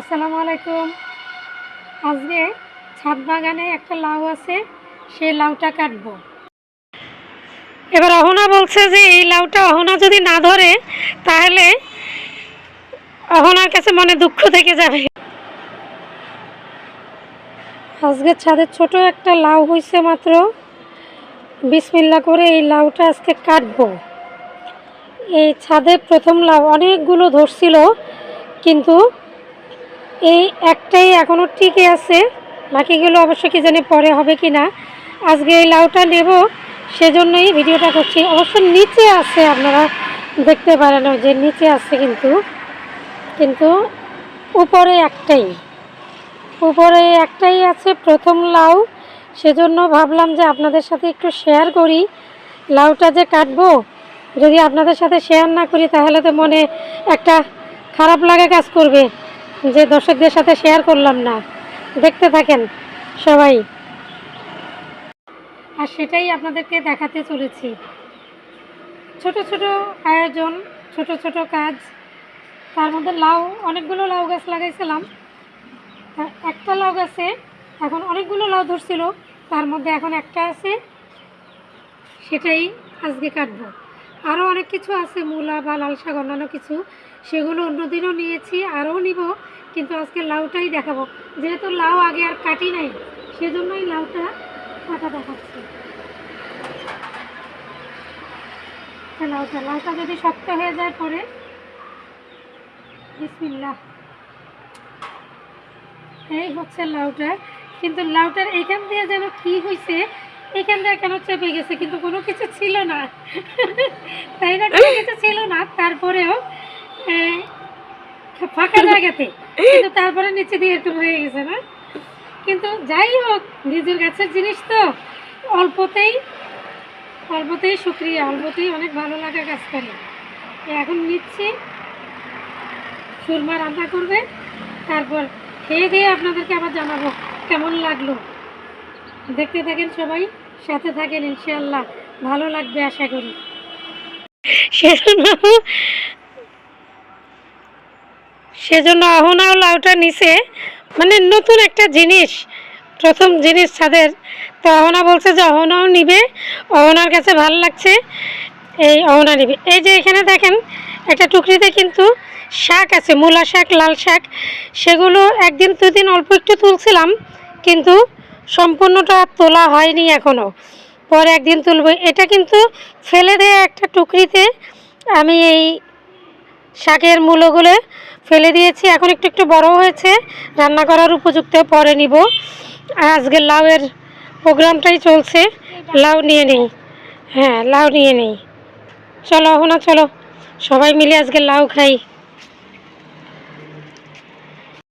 আসসালামু আলাইকুম। আজকে ছাদ বাগানে একটা লাউ আছে, সেই লাউটা কাটবো। এবার অহনা বলছে যে এই লাউটা অহনা যদি না ধরে, তাহলে অহনার কাছে মনে দুঃখ থেকে যাবে। আজকে ছাদে ছোট একটা লাউ হয়েছে মাত্র। বিসমিল্লা করে এই লাউটা আজকে কাটবো। এই ছাদে প্রথম লাউ অনেকগুলো ধরছিল, কিন্তু এই একটাই এখনও টিকে আছে। বাকিগুলো অবশ্য কি জানি পরে হবে কি না। আজকে এই লাউটা নেব, সেজন্যই ভিডিওটা করছি। অবশ্য নিচে আছে, আপনারা দেখতে পারেন যে নিচে আছে কিন্তু। কিন্তু উপরে একটাই। উপরে একটাই আছে প্রথম লাউ। সেজন্য ভাবলাম যে আপনাদের সাথে একটু শেয়ার করি। লাউটা যে কাটবো, যদি আপনাদের সাথে শেয়ার না করি, তাহলে তো মনে একটা খারাপ লাগা কাজ করবে। যে দর্শকদের সাথে শেয়ার করলাম না, দেখতে থাকেন সবাই। আর সেটাই আপনাদেরকে দেখাতে চলেছি। ছোট ছোট আয়োজন, ছোট ছোট কাজ, তার মধ্যে লাউ, অনেকগুলো লাউ গাছ লাগাইছিলাম। একটা লাউ গাছে এখন অনেকগুলো লাউ ধরছিল, তার মধ্যে এখন একটা আছে, সেটাই আজকে কাটবো। আরও অনেক কিছু আছে, মূলা বা লাল শাক, অন্যান্য কিছু। সেগুলো অন্যদিনও নিয়েছি আরও নিব, কিন্তু আজকে লাউটাই দেখাবো। যেহেতু লাউ আগে আর কাটি নাই, সেজন্যই লাউটা কাটা দেখাচ্ছি। লাউটা লাউটা যদি শক্ত হয়ে যায় পরে। বিসমিল্লাহ। এই হচ্ছে লাউটা। কিন্তু লাউটার এখান দিয়ে যেন কি হয়েছে এইখান দিয়ে কেন চেপে গেছে? কিন্তু কোনো কিছু ছিল না। তাই না? কোনো কিছু ছিল না। তারপরেও ফাঁকা জায়গাতে। কিন্তু তারপরে নিচে দিয়ে একটু হয়ে গেছে না? কিন্তু যাই হোক, নিজের গাছের জিনিস তো। অল্পতেই অল্পতেই শুক্রিয়া অল্পতেই অনেক ভালো লাগা কাজ করে। এখন নিচ্ছি, সুরমা রান্না করবে। তারপর খেয়ে দিয়ে আপনাদেরকে আবার জানাব কেমন লাগল। দেখতে থাকেন সবাই, সাথে থাকেন ইনশাল্লাহ ভালো লাগবে আশা করি। সেজন্য সেজন্য অহনাও লাউটা নিচে মানে নতুন একটা জিনিস, প্রথম জিনিস ছাদের তো অহনা বলছে যে অহনাও নিবে অহনার কাছে ভালো লাগছে, এই অহনা নিবে। এই যে এখানে দেখেন, একটা টুকরিতে কিন্তু শাক আছে, মূলা শাক, লাল শাক। সেগুলো একদিন দুদিন অল্প একটু তুলছিলাম, কিন্তু সম্পূর্ণটা তোলা হয়নি এখনও পরে একদিন তুলব। এটা কিন্তু ফেলে দেওয়া একটা টুকরিতে আমি এই শাকের মূলগুলো ফেলে দিয়েছি। এখন একটু একটু বড় হয়েছে। রান্না করার উপযুক্ত পরে নিব। আজকে লাউয়ের প্রোগ্রামটাই চলছে। লাউ নিয়ে নেই। হ্যাঁ লাউ নিয়ে নেই। চলো না চলো। সবাই মিলে আজকে লাউ খাই।